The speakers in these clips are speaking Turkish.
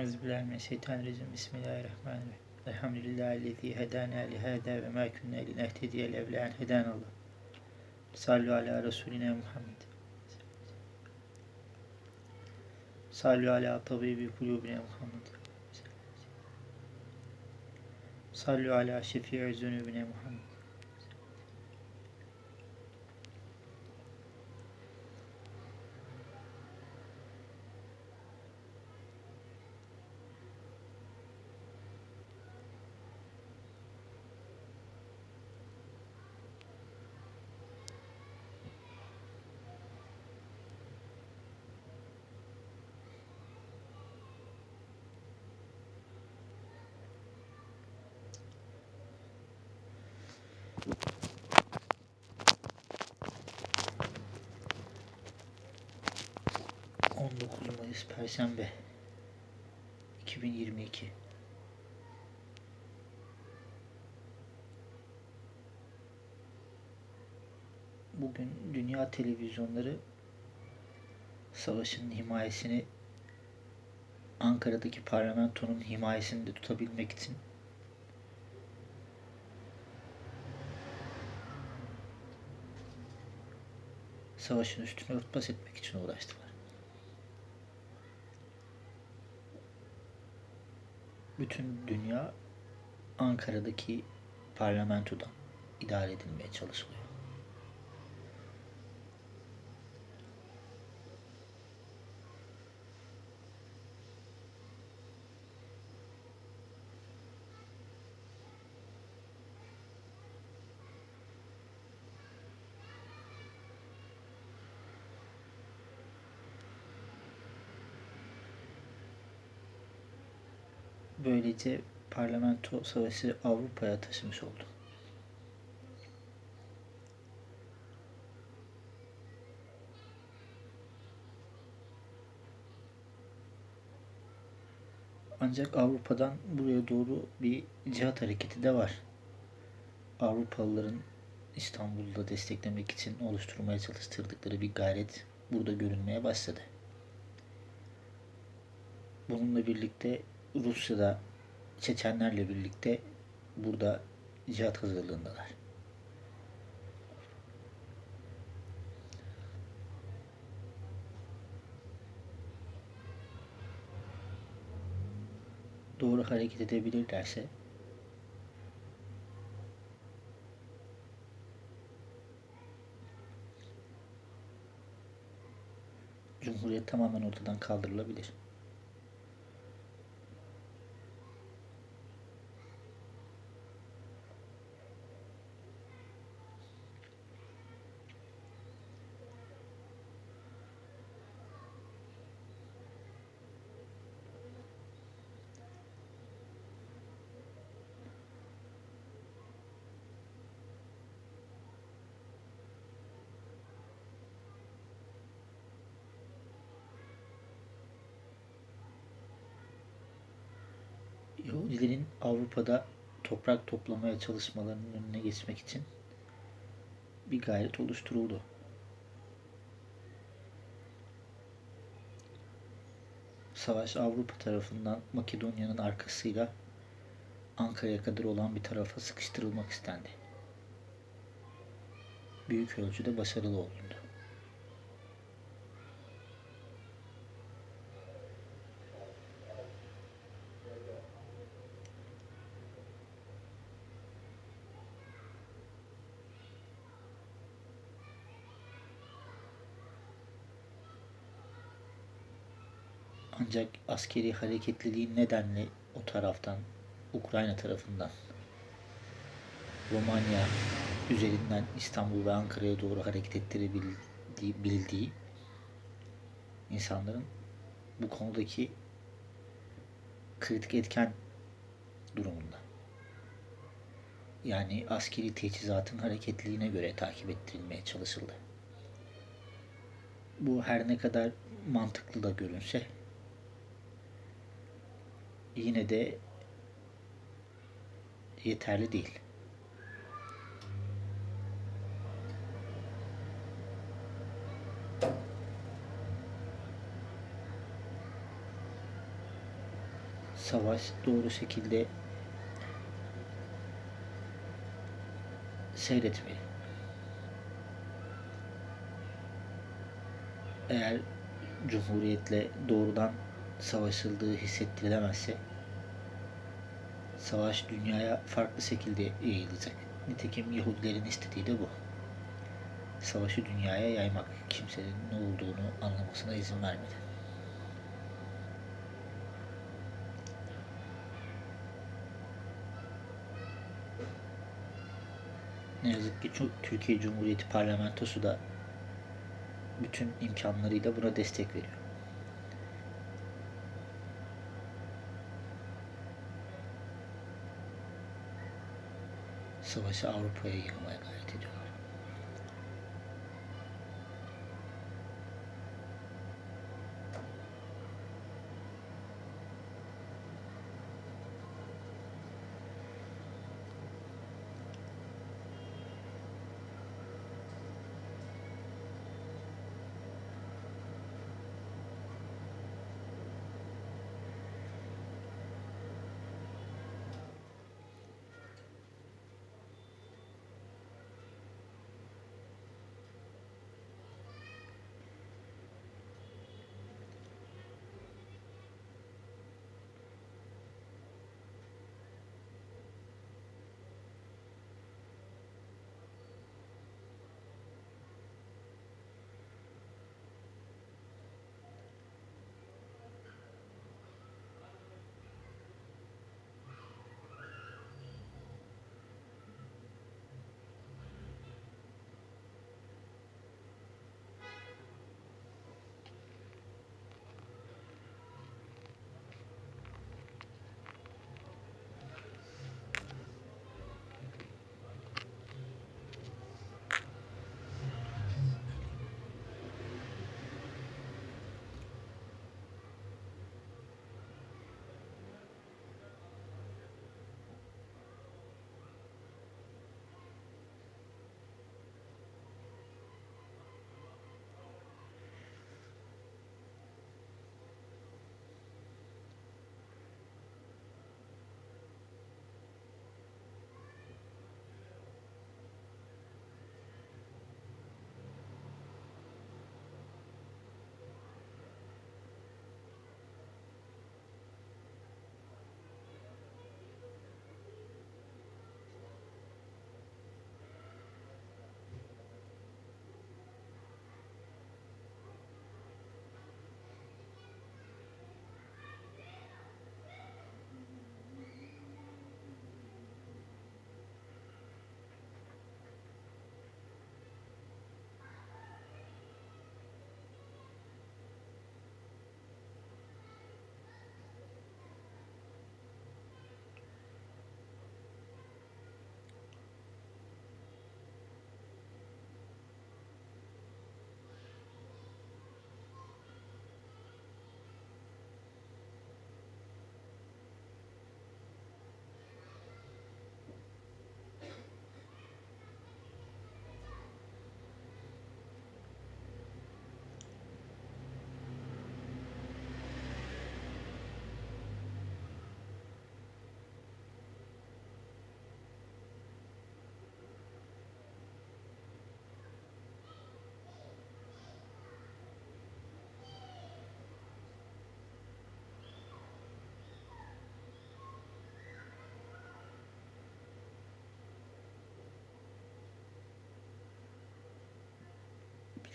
Euzubillahimineşşeytanirracim. Bismillahirrahmanirrahim. Elhamdülillahi hedana li hada ve ma kunna linehtediye levla en hedanallah. Sallu ala Resulina Muhammed. Sallu ala tabibi kulubina Muhammed. Sallu ala şefi'i zunubina Muhammed. ...19 Mayıs Perşembe... ...2022... Bugün dünya televizyonları... ...savaşın himayesini... ...Ankara'daki parlamentonun himayesini de tutabilmek için... ...savaşın üstünü örtbas etmek için uğraştılar. bütün dünya Ankara'daki parlamentodan idare edilmeye çalışılıyor. Böylece parlamento savaşı Avrupa'ya taşımış oldu. Ancak Avrupa'dan buraya doğru bir cihat hareketi de var. Avrupalıların İstanbul'da desteklemek için oluşturmaya çalıştırdıkları bir gayret burada görünmeye başladı. Bununla birlikte Rusya'da Çeçenlerle birlikte burada cihat hazırlığındalar. Doğru hareket edebilirlerse Cumhuriyet tamamen ortadan kaldırılabilir. Yahudilerin Avrupa'da toprak toplamaya çalışmalarının önüne geçmek için bir gayret oluşturuldu. Savaş Avrupa tarafından Makedonya'nın arkasıyla Ankara'ya kadar olan bir tarafa sıkıştırılmak istendi. Büyük ölçüde başarılı olundu. Ancak askeri hareketliliğin nedenle o taraftan, Ukrayna tarafından Romanya üzerinden İstanbul ve Ankara'ya doğru hareket ettirebildiği bildiği insanların bu konudaki kritik etken durumunda. Yani askeri teçhizatın hareketliliğine göre takip ettirilmeye çalışıldı. Bu her ne kadar mantıklı da görünse yine de yeterli değil. savaş doğru şekilde seyretmeli. Eğer Cumhuriyetle doğrudan savaşıldığı hissettirilemezse savaş dünyaya farklı şekilde yayılacak. Nitekim Yahudilerin istediği de bu. Savaşı dünyaya yaymak, kimsenin ne olduğunu anlamasına izin vermedi. Ne yazık ki Türkiye Cumhuriyeti Parlamentosu da bütün imkanlarıyla buna destek veriyor. Savaşı Avrupa'ya yıkmaya gayret ediyorlar.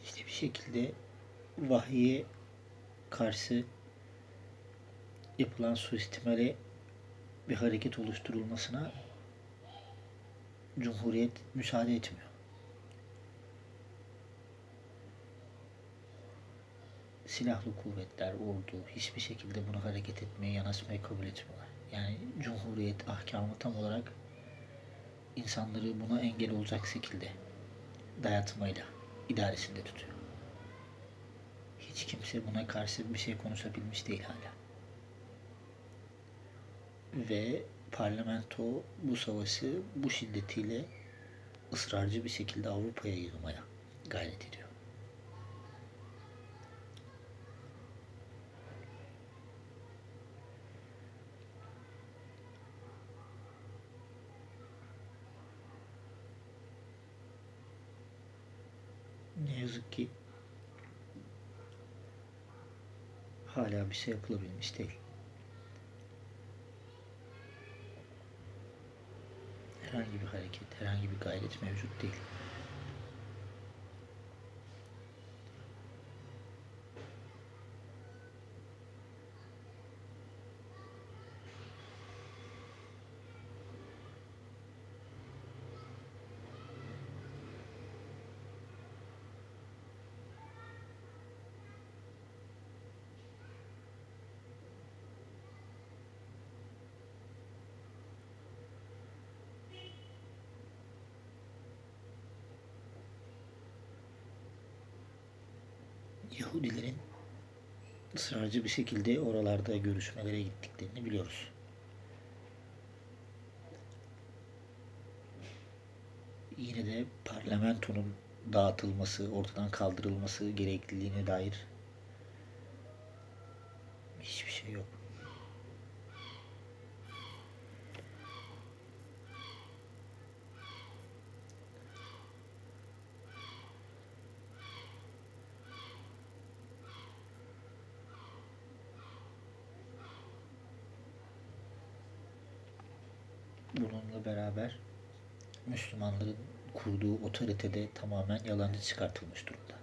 Bilinçli bir şekilde vahye karşı yapılan suistimale bir hareket oluşturulmasına Cumhuriyet müsaade etmiyor. Silahlı kuvvetler, ordu hiçbir şekilde bunu hareket etmeye, yanaşmaya kabul etmiyorlar. Yani Cumhuriyet ahkamı tam olarak insanları buna engel olacak şekilde dayatmayla idaresinde tutuyor. Hiç kimse buna karşı bir şey konuşabilmiş değil hala. Ve parlamento bu savaşı bu şiddetiyle ısrarcı bir şekilde Avrupa'ya yığmaya gayret ediyor. Yazık ki hala bir şey yapılabilmiş değil. Herhangi bir hareket, herhangi bir gayret mevcut değil. Yahudilerin ısrarcı bir şekilde oralarda görüşmelere gittiklerini biliyoruz. Yine de parlamentonun dağıtılması, ortadan kaldırılması gerekliliğine dair hiçbir şey yok. Bununla beraber Müslümanların kurduğu otoritede tamamen yalancı çıkartılmış durumda.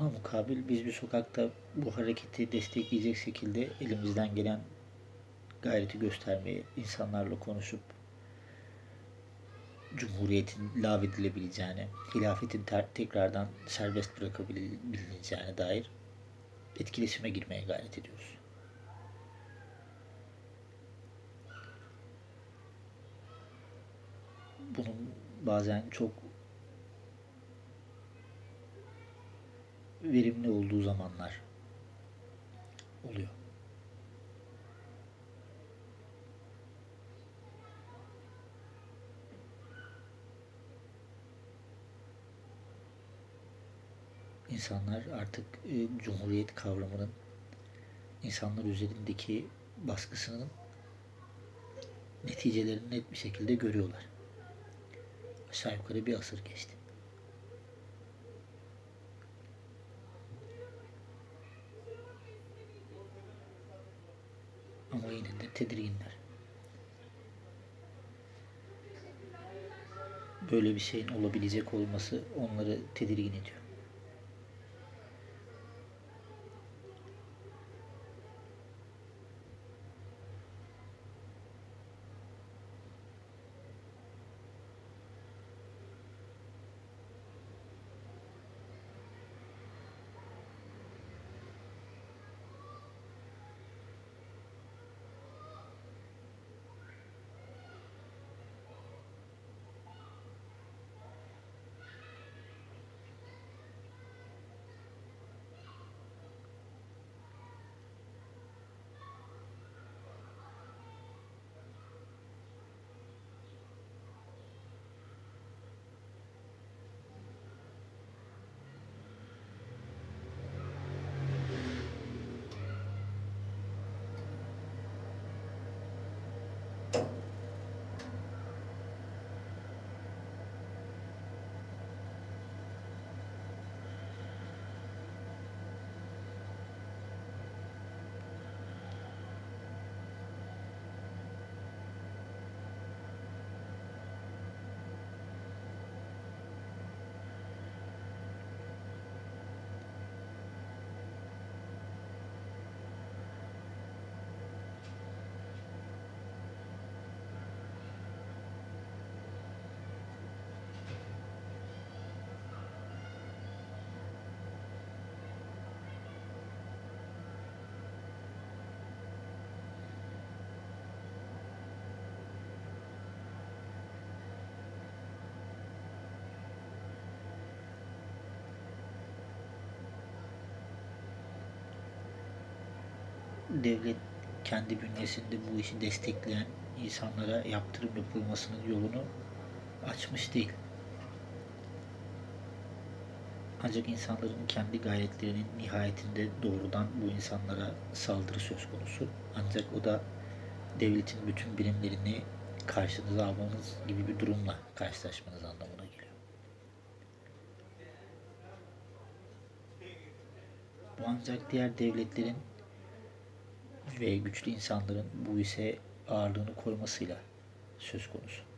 Buna mukabil biz bir sokakta bu hareketi destekleyecek şekilde elimizden gelen gayreti göstermeye, insanlarla konuşup Cumhuriyetin lağvedilebileceğine, hilafetin tekrardan serbest bırakabileceğine dair etkileşime girmeye gayret ediyoruz. Bunun bazen çok verimli olduğu zamanlar oluyor. İnsanlar artık e, cumhuriyet kavramının insanlar üzerindeki baskısının neticelerini net bir şekilde görüyorlar. Aşağı yukarı bir asır geçti. Ama yine de tedirginler. Böyle bir şeyin olabilecek olması onları tedirgin ediyor. Devlet kendi bünyesinde bu işi destekleyen insanlara yaptırım yapılmasının yolunu açmış değil. Ancak insanların kendi gayretlerinin nihayetinde doğrudan bu insanlara saldırı söz konusu. Ancak o da devletin bütün birimlerini karşınıza almanız gibi bir durumla karşılaşmanız anlamına geliyor. Bu ancak diğer devletlerin ve güçlü insanların bu ise ağırlığını koymasıyla söz konusu.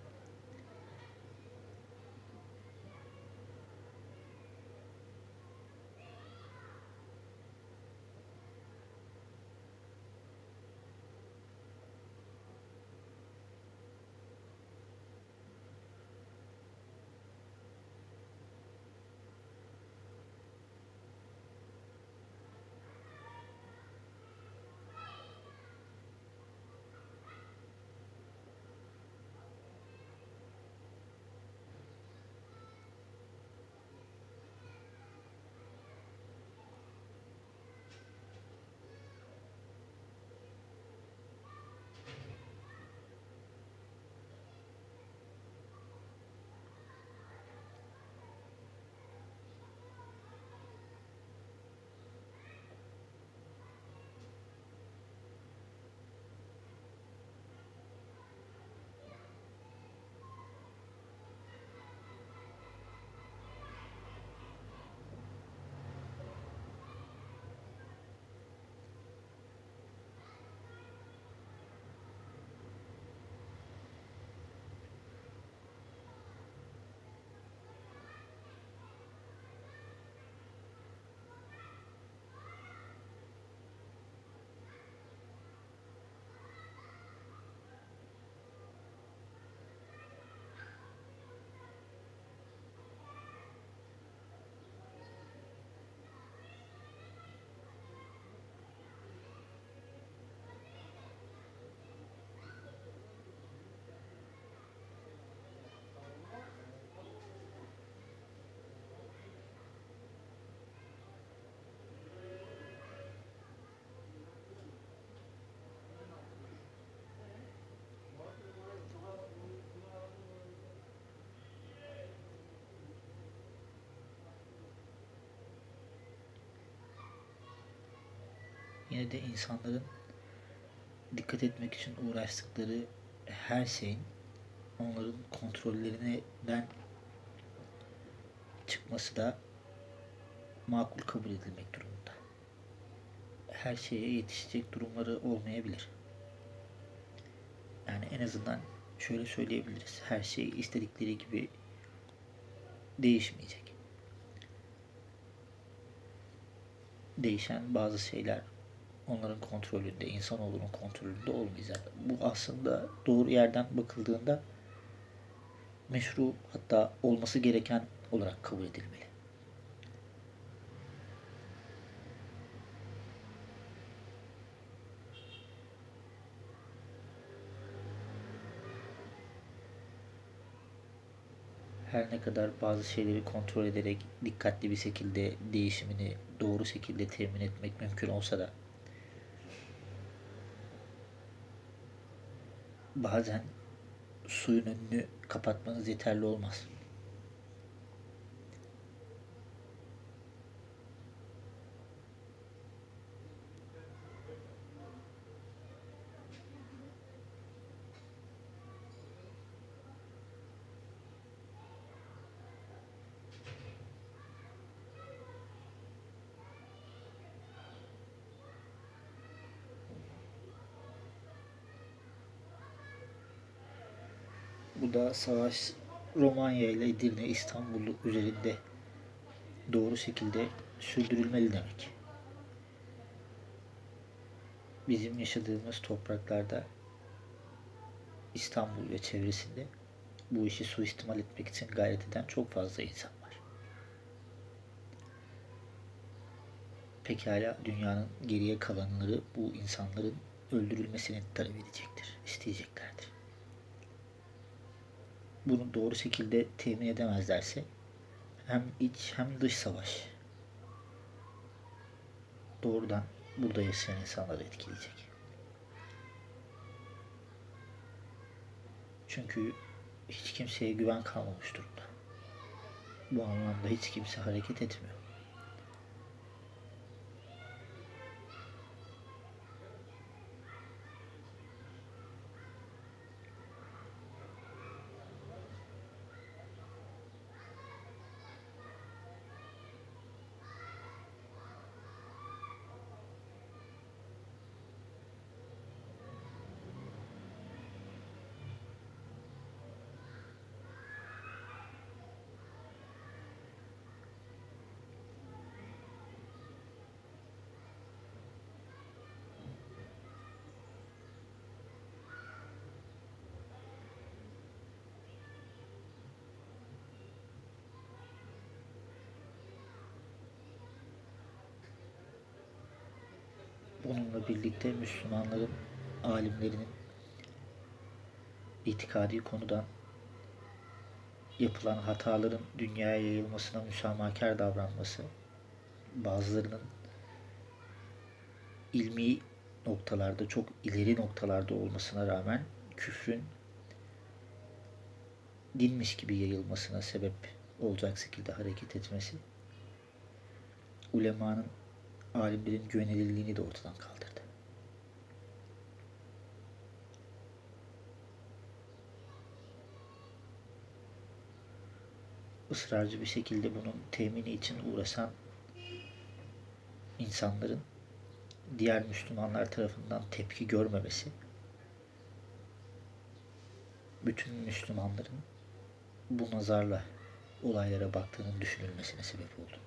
Yine de insanların dikkat etmek için uğraştıkları her şeyin onların kontrollerinden çıkması da makul kabul edilmek durumunda. Her şeye yetişecek durumları olmayabilir. Yani en azından şöyle söyleyebiliriz. Her şey istedikleri gibi değişmeyecek. Değişen bazı şeyler onların kontrolünde, insanoğlunun kontrolünde olmayacak. Bu aslında doğru yerden bakıldığında meşru hatta olması gereken olarak kabul edilmeli. her ne kadar bazı şeyleri kontrol ederek dikkatli bir şekilde değişimini doğru şekilde temin etmek mümkün olsa da bazen suyun önünü kapatmanız yeterli olmaz. Savaş Romanya ile Edirne, İstanbul üzerinde doğru şekilde sürdürülmeli demek. Bizim yaşadığımız topraklarda İstanbul ve çevresinde bu işi suistimal etmek için gayret eden çok fazla insan var. Pekala dünyanın geriye kalanları bu insanların öldürülmesini talep edecektir, isteyeceklerdir bunu doğru şekilde temin edemezlerse hem iç hem dış savaş doğrudan burada yaşayan insanları etkileyecek. Çünkü hiç kimseye güven kalmamış durumda. Bu anlamda hiç kimse hareket etmiyor. Bununla birlikte Müslümanların alimlerinin itikadi konudan yapılan hataların dünyaya yayılmasına müsamahakar davranması, bazılarının ilmi noktalarda çok ileri noktalarda olmasına rağmen küfrün dinmiş gibi yayılmasına sebep olacak şekilde hareket etmesi, ulemanın alimlerin güvenilirliğini de ortadan kaldırdı. ısrarcı bir şekilde bunun temini için uğraşan insanların diğer Müslümanlar tarafından tepki görmemesi bütün Müslümanların bu nazarla olaylara baktığının düşünülmesine sebep oldu.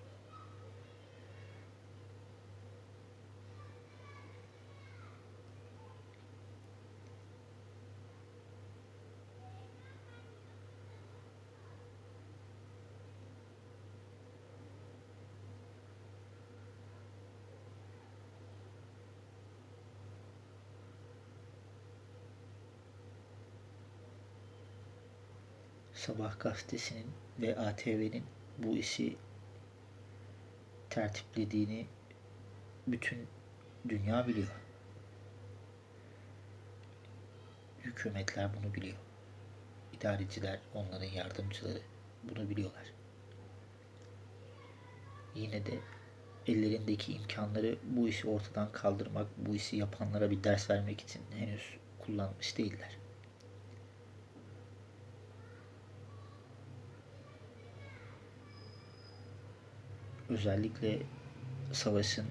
Sabah gazetesinin ve ATV'nin bu işi tertiplediğini bütün dünya biliyor. Hükümetler bunu biliyor. İdareciler, onların yardımcıları bunu biliyorlar. Yine de ellerindeki imkanları bu işi ortadan kaldırmak, bu işi yapanlara bir ders vermek için henüz kullanmış değiller. Özellikle savaşın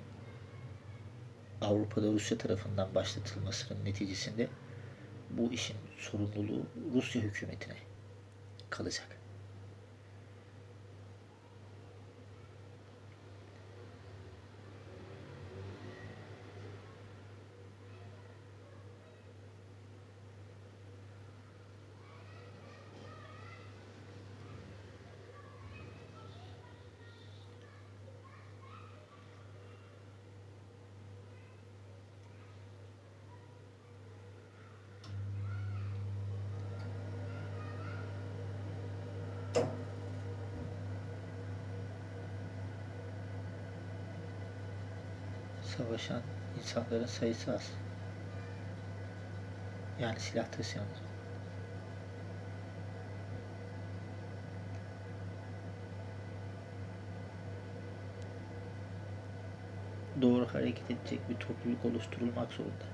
Avrupa'da Rusya tarafından başlatılmasının neticesinde bu işin sorumluluğu Rusya hükümetine kalacak. Savaşan insanların sayısı az. Yani silah taşıyanlar. Doğru hareket edecek bir topluluk oluşturulmak zorunda.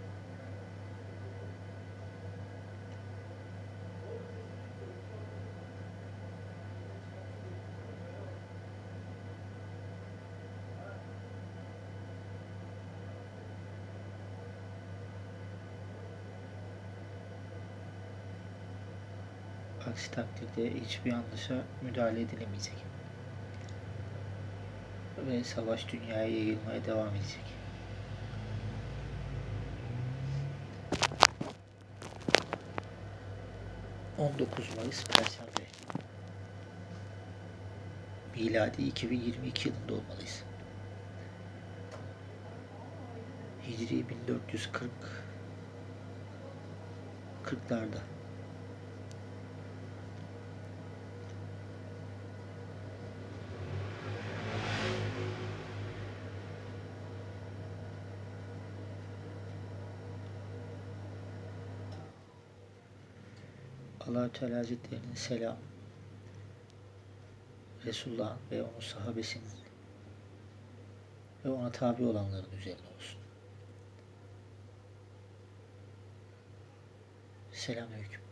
Takdirde hiçbir yanlışa müdahale edilemeyecek. Ve savaş dünyaya yayılmaya devam edecek. ...19 Mayıs Perşembe. Miladi 2022 yılında olmalıyız. Hicri 1440 40'larda. Teala Hazretlerinin selam Resulullah'ın ve onun sahabesinin ve ona tabi olanların üzerine olsun. Selamünaleyküm.